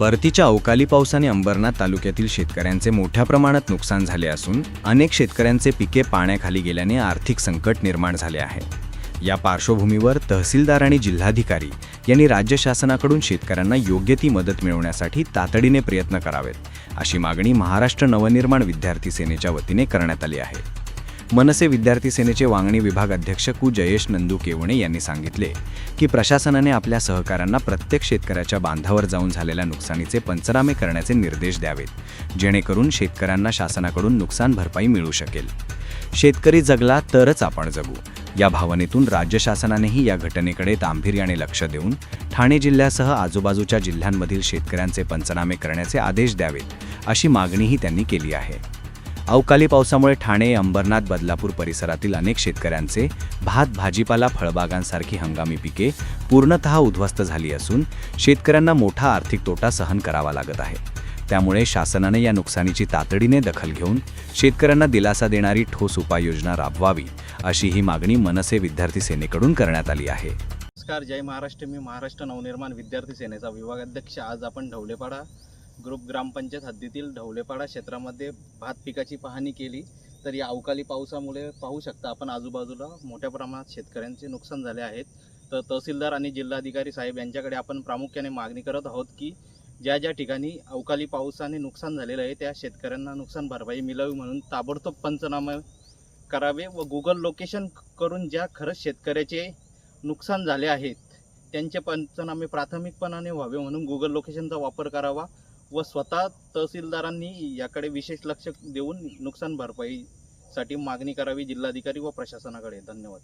परतीच्या अवकाळी पावसाने अंबरनाथ तालुक्यातील शेतकऱ्यांचे मोठ्या प्रमाणात नुकसान झाले असून अनेक शेतकऱ्यांचे पिके पाण्याखाली गेल्याने आर्थिक संकट निर्माण झाले आहे. या पार्श्वभूमीवर तहसीलदार आणि जिल्हाधिकारी यांनी राज्य शासनाकडून शेतकऱ्यांना योग्य ती मदत मिळवण्यासाठी तातडीने प्रयत्न करावेत अशी मागणी महाराष्ट्र नवनिर्माण विद्यार्थी सेनेच्या वतीने करण्यात आली आहे. मनसे विद्यार्थी सेनेचे वांगणी विभाग अध्यक्ष कु. जयेश नंदू केवणे यांनी सांगितले की प्रशासनाने आपल्या सहकाऱ्यांना प्रत्येक शेतकऱ्याच्या बांधावर जाऊन झालेल्या नुकसानीचे पंचनामे करण्याचे निर्देश द्यावेत जेणेकरून शेतकऱ्यांना शासनाकडून नुकसान भरपाई मिळू शकेल. शेतकरी जगला तरच आपण जगू. या भावनेतून राज्य शासनानेही या घटनेकडे गांभीर्याने लक्ष देऊन ठाणे जिल्ह्यासह आजूबाजूच्या जिल्ह्यांमधील शेतकऱ्यांचे पंचनामे करण्याचे आदेश द्यावेत अशी मागणीही त्यांनी केली आहे. अवकाळी पावसामुळे ठाणे अंबरनाथ बदलापूर परिसरातील अनेक शेतकऱ्यांचे भात भाजीपाला फळबागांसारखी हंगामी पिके पूर्णतः उद्ध्वस्त झाली असून शेतकऱ्यांना मोठा आर्थिक तोटा सहन करावा लागत आहे. त्यामुळे शासनाने या नुकसानीची तातडीने दखल घेऊन शेतकऱ्यांना दिलासा देणारी ठोस उपाययोजना राबवावी अशी ही मागणी मनसे विद्यार्थी सेनेकडून करण्यात आली आहे. नमस्कार जय महाराष्ट्र. मी महाराष्ट्र नवनिर्माण विद्यार्थी सेनेचा विभागाध्यक्ष. आज आपण ढवलेपाडा ग्रुप ग्रामपंचायत हद्दीतील ढवलेपाडा क्षेत्रामध्ये भात पिकाची पाहणी केली तर या अवकाळी पावसामुळे पाहू शकता आपण आजूबाजूला मोठ्या प्रमाणात शेतकऱ्यांचे नुकसान झाले आहेत. तर तहसीलदार आणि जिल्हाधिकारी साहेब यांच्याकडे आपण प्रामुख्याने मागणी करत आहोत की ज्या ज्या ठिकाणी अवकाळी पावसाने नुकसान झालेलं आहे त्या शेतकऱ्यांना नुकसान भरपाई मिळावी म्हणून ताबडतोब पंचनामे करावे व गुगल लोकेशन करून ज्या खरंच शेतकऱ्याचे नुकसान झाले आहेत त्यांचे पंचनामे प्राथमिकपणाने व्हावे म्हणून गुगल लोकेशनचा वापर करावा. व स्वतः तहसीलदारांनी याकडे विशेष लक्ष देऊन नुकसान भरपाईसाठी मागणी करावी जिल्हाधिकारी व प्रशासनाकडे. धन्यवाद.